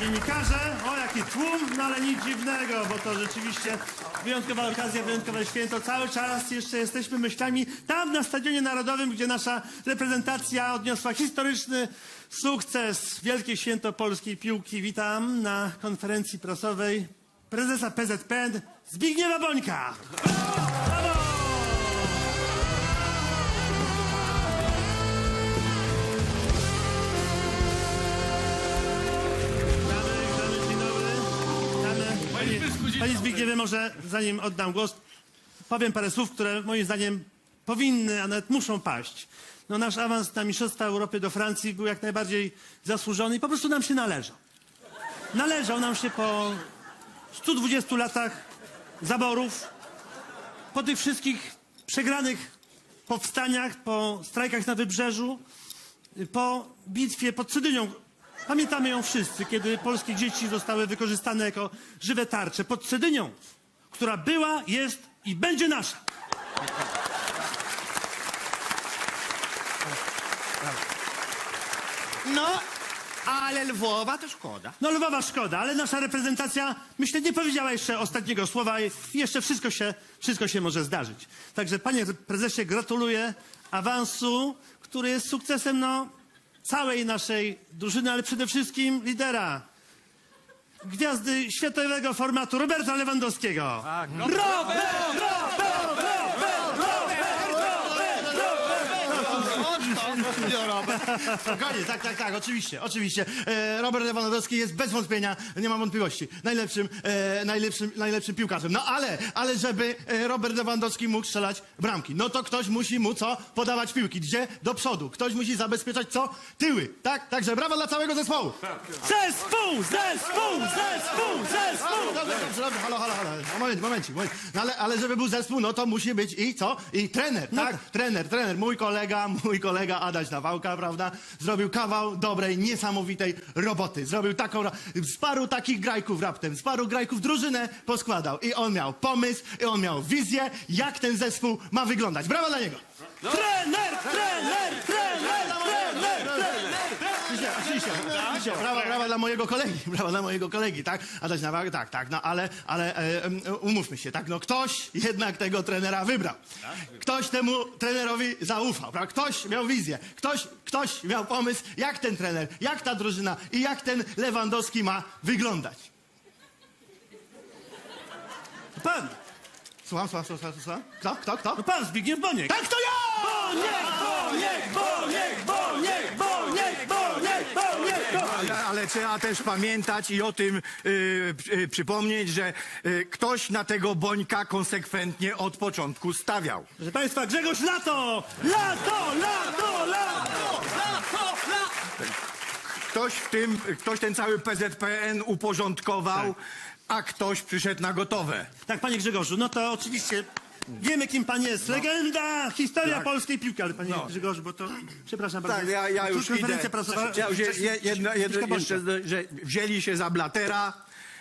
dziennikarze. O, jaki tłum, no ale nic dziwnego, bo to rzeczywiście wyjątkowa okazja, wyjątkowe święto. Cały czas jeszcze jesteśmy myślami tam na Stadionie Narodowym, gdzie nasza reprezentacja odniosła historyczny sukces. Wielkie święto polskiej piłki. Witam na konferencji prasowej prezesa PZPN Zbigniewa Bońka. Panie, Zbigniewie, może zanim oddam głos, powiem parę słów, które moim zdaniem powinny, a nawet muszą paść. No, nasz awans na Mistrzostwa Europy do Francji był jak najbardziej zasłużony i po prostu nam się należał. Należał nam się po 120 latach zaborów, po tych wszystkich przegranych powstaniach, po strajkach na wybrzeżu, po bitwie pod Cydynią. Pamiętamy ją wszyscy, kiedy polskie dzieci zostały wykorzystane jako żywe tarcze pod Cydynią, która była, jest i będzie nasza. No, ale Lwowa to szkoda. No Lwowa szkoda, ale nasza reprezentacja, myślę, nie powiedziała jeszcze ostatniego słowa i jeszcze wszystko się, wszystko się może zdarzyć. Także panie prezesie, gratuluję awansu, który jest sukcesem no, całej naszej drużyny, ale przede wszystkim lidera. Gwiazdy światowego formatu Roberta Lewandowskiego. Robert! Spokojnie, tak, tak, tak, oczywiście, oczywiście. E, Robert Lewandowski jest bez wątpienia, nie mam wątpliwości, najlepszym, e, najlepszym, najlepszym piłkarzem. No ale, ale żeby e, Robert Lewandowski mógł strzelać bramki, no to ktoś musi mu co? Podawać piłki. Gdzie? Do przodu. Ktoś musi zabezpieczać co? Tyły. Tak? Także brawa dla całego zespołu. Zespół! Zespół! Zespół! Zespół! Dobrze, dobrze, dobrze, halo, halo, halo. No, moment, momencik, moment. No, ale, ale żeby był zespół, no to musi być i co? I trener, tak? Trener, trener. Mój kolega, mój kolega Adaś Nawałka, prawda? Zrobił kawał dobrej, niesamowitej roboty. Zrobił taką, z paru takich grajków raptem, z paru grajków drużynę poskładał. I on miał pomysł, i on miał wizję, jak ten zespół ma wyglądać. Brawa dla niego! Trener! Trener! Trener! Trener! Oczywiście. Brawa, brawa dla mojego kolegi, brawa dla mojego kolegi, tak? Adaś Nawałka, tak, tak, no ale, ale e, em, umówmy się, tak, no ktoś jednak tego trenera wybrał. Ktoś temu trenerowi zaufał, prawda? Ktoś miał wizję, ktoś, ktoś miał pomysł, jak ten trener, jak ta drużyna i jak ten Lewandowski ma wyglądać. Pan! Słucham, słucham, słucham, słucham? Kto, kto, kto? No pan Zbigniew Boniek! Tak, to ja! Boniek! Boniek! Boniek! Ale, trzeba też pamiętać i o tym y, y, przypomnieć, że y, ktoś na tego Bońka konsekwentnie od początku stawiał. Proszę Państwa, Grzegorz Lato! Lato! Lato! Lato! Ktoś w tym, ktoś ten cały PZPN uporządkował, a ktoś przyszedł na gotowe. Tak, panie Grzegorzu, no to oczywiście wiemy, kim pan jest. Legenda, historia Tak. polskiej piłki, ale panie No. Grzegorzu, bo to... Przepraszam Tak, bardzo. ja, ja już idę. konferencja prasowa... Ja już je, je, jedno, jedno, jeszcze, że wzięli się za Blatera,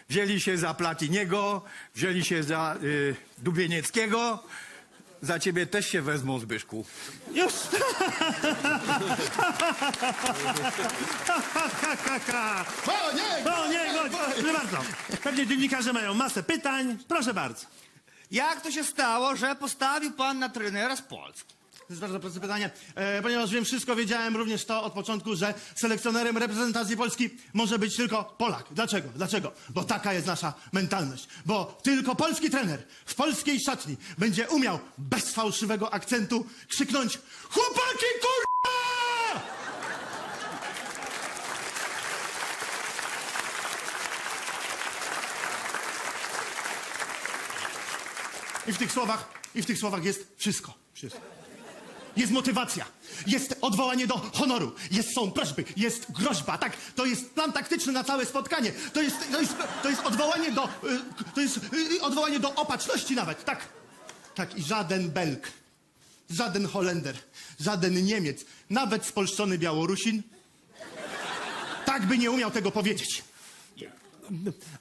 wzięli się za Platiniego, wzięli się za y, Dubienieckiego. Za ciebie też się wezmą, Zbyszku. Już! O, nie! O nie, chodź, proszę bardzo. Pewnie dziennikarze mają masę pytań. Proszę bardzo. Jak to się stało, że postawił pan na trenera z Polski? To jest bardzo proste pytanie. E, ponieważ wiem wszystko, wiedziałem również to od początku, że selekcjonerem reprezentacji Polski może być tylko Polak. Dlaczego? Dlaczego? Bo taka jest nasza mentalność. Bo tylko polski trener w polskiej szatni będzie umiał bez fałszywego akcentu krzyknąć Chłopaki, kurwa! I w tych słowach, i w tych słowach jest wszystko. Wszystko. Jest motywacja, jest odwołanie do honoru, jest, są prośby, jest groźba, tak? To jest plan taktyczny na całe spotkanie. To jest, to jest, to jest odwołanie do, y, to jest y, odwołanie do opatrzności nawet, tak? Tak i żaden Belg, żaden Holender, żaden Niemiec, nawet spolszczony Białorusin, tak by nie umiał tego powiedzieć.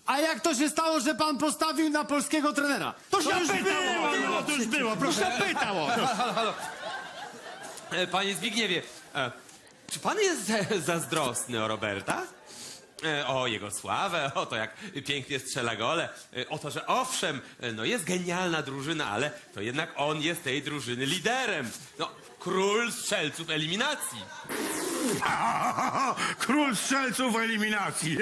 A jak to się stało, że pan postawił na polskiego trenera? To już było, no, to już było, proszę. Pytało. E, Panie Zbigniewie, e, czy pan jest za- zazdrosny o Roberta? E, O jego sławę, o to jak pięknie strzela gole, e, o to, że owszem, e, no jest genialna drużyna, ale to jednak on jest tej drużyny liderem. No, król strzelców eliminacji. Król strzelców eliminacji.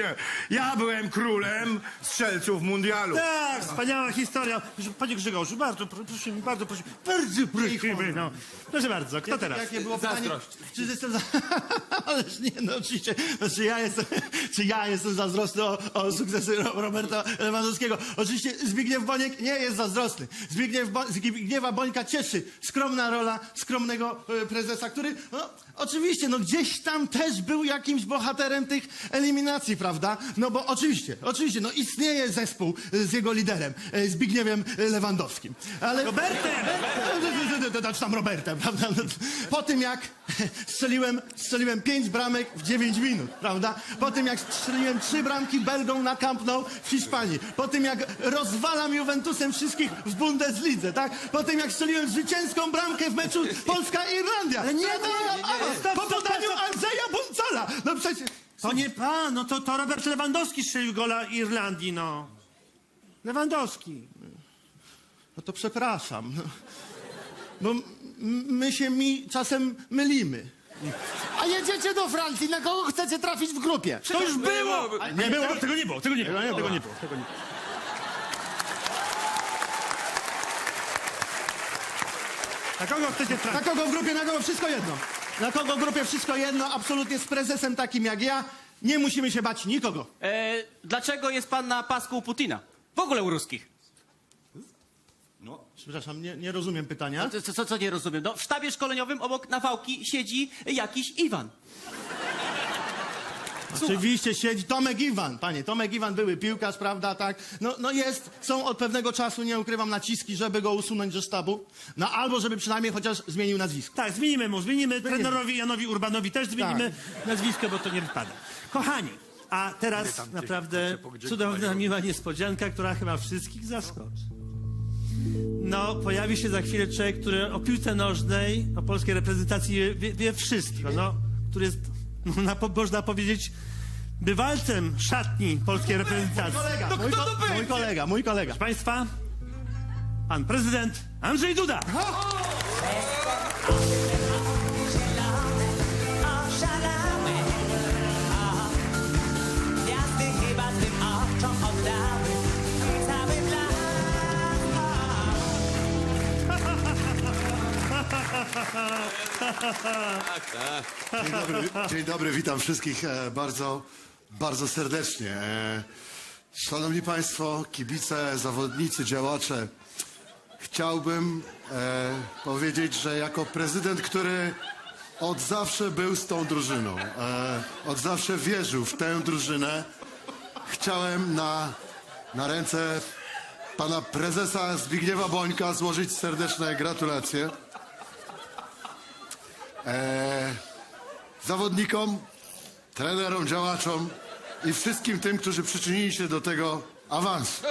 Ja byłem królem strzelców mundialu. Tak, wspaniała historia. Panie Grzegorzu, bardzo pro- prosimy, bardzo prosimy, bardzo prosimy. No. Proszę bardzo, kto teraz? Jakie było pytanie? Zazdrość. Czy jestem za... Ależ nie, no oczywiście. No, czy, ja jestem, czy ja jestem zazdrosny o, o sukcesy Ro- Roberta Lewandowskiego? Oczywiście Zbigniew Boniek nie jest zazdrosny. Zbigniew Bo... Zbigniewa Bońka cieszy skromna rola skromnego e, prezesa, który no, oczywiście no, gdzieś tam też był jakimś bohaterem tych eliminacji, prawda? No bo oczywiście, oczywiście, no istnieje zespół e, z jego liderem, e, Zbigniewem e, Lewandowskim. Ale... Robertem! Czy tam Robertem, prawda? No, Po tym jak strzeliłem, strzeliłem pięć bramek w 9 minut, prawda? Po tym jak strzeliłem trzy bramki Belgą na Camp Nou w Hiszpanii. Po tym jak rozwalam Juventusem wszystkich w Bundeslidze, tak? Po tym jak strzeliłem zwycięską bramkę w meczu Polska-Irlandia. Ale nie, nie, nie, Po podaniu Andrzeja Buncala. No przecież... To nie pan, no to, to Robert Lewandowski strzelił gola Irlandii, no. Lewandowski. No to przepraszam. No. Bo my się mi czasem mylimy. A jedziecie do Francji, na kogo chcecie trafić w grupie? To już było! Nie było? Tego nie było, tego nie było, tego nie było. Tego nie było. Na kogo chcecie Na trafić? kogo w grupie, na kogo wszystko jedno. Na kogo w grupie wszystko jedno, absolutnie z prezesem takim jak ja. Nie musimy się bać nikogo. E, dlaczego jest pan na pasku u Putina? W ogóle u ruskich. Przepraszam, nie, nie rozumiem pytania. Co, co, co nie rozumiem? No, w sztabie szkoleniowym obok Nawałki siedzi jakiś Iwan. Oczywiście siedzi Tomek Iwan, panie. Tomek Iwan były piłkarz, prawda, tak? No, no jest, są od pewnego czasu, nie ukrywam, naciski, żeby go usunąć ze sztabu. No albo żeby przynajmniej chociaż zmienił nazwisko. Tak, zmienimy mu, zmienimy trenerowi Janowi Urbanowi też zmienimy nazwisko, bo to nie wypada. Kochani, a teraz naprawdę cudowna, miła niespodzianka, która chyba wszystkich zaskoczy. No, pojawi się za chwilę człowiek, który o piłce nożnej, o polskiej reprezentacji wie, wie wszystko, no, który jest, no, na, można powiedzieć, bywalcem szatni polskiej reprezentacji. Kolega, mój, ko- mój kolega, mój kolega. Proszę Państwa, pan prezydent Andrzej Duda. Dzień dobry, dzień dobry, witam wszystkich e, bardzo, bardzo serdecznie. E, Szanowni Państwo, kibice, zawodnicy, działacze, chciałbym e, powiedzieć, że jako prezydent, który od zawsze był z tą drużyną, e, od zawsze wierzył w tę drużynę, chciałem na, na ręce pana prezesa Zbigniewa Bońka złożyć serdeczne gratulacje. Zawodnikom, trenerom, działaczom i wszystkim tym, którzy przyczynili się do tego awansu.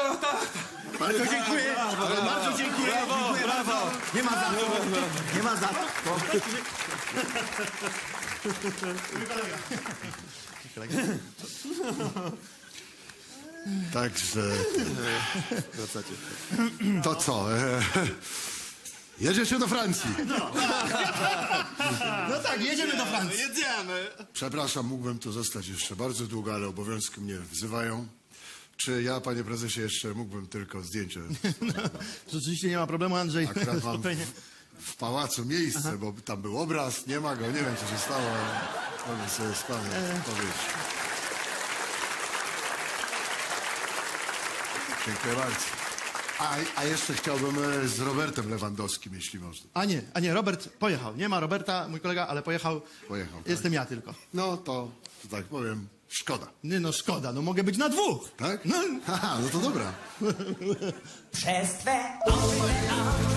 Bardzo dziękuję. Bardzo dziękuję. Brawo, brawo. Nie ma za co. Nie ma za co. Także. To co? E, Jedziecie do Francji. No tak, jedziemy do Francji. Przepraszam, mógłbym tu zostać jeszcze bardzo długo, ale obowiązki mnie wzywają. Czy ja, panie prezesie, jeszcze mógłbym tylko zdjęcie? Rzeczywiście nie ma problemu, Andrzej. Akurat mam Spokojnie. w pałacu miejsce, bo tam był obraz, nie ma go, nie wiem co się stało, ale mogę sobie z panem powiedzieć. Dziękuję bardzo. A, a jeszcze chciałbym e, z Robertem Lewandowskim, jeśli można. A nie, a nie, Robert pojechał. Nie ma Roberta, mój kolega, ale pojechał. Pojechał, tak. Jestem ja tylko. No to, że tak powiem, szkoda. Nie no, szkoda, no mogę być na dwóch. Tak? No. Haha, no to dobra. Przez twe oczy,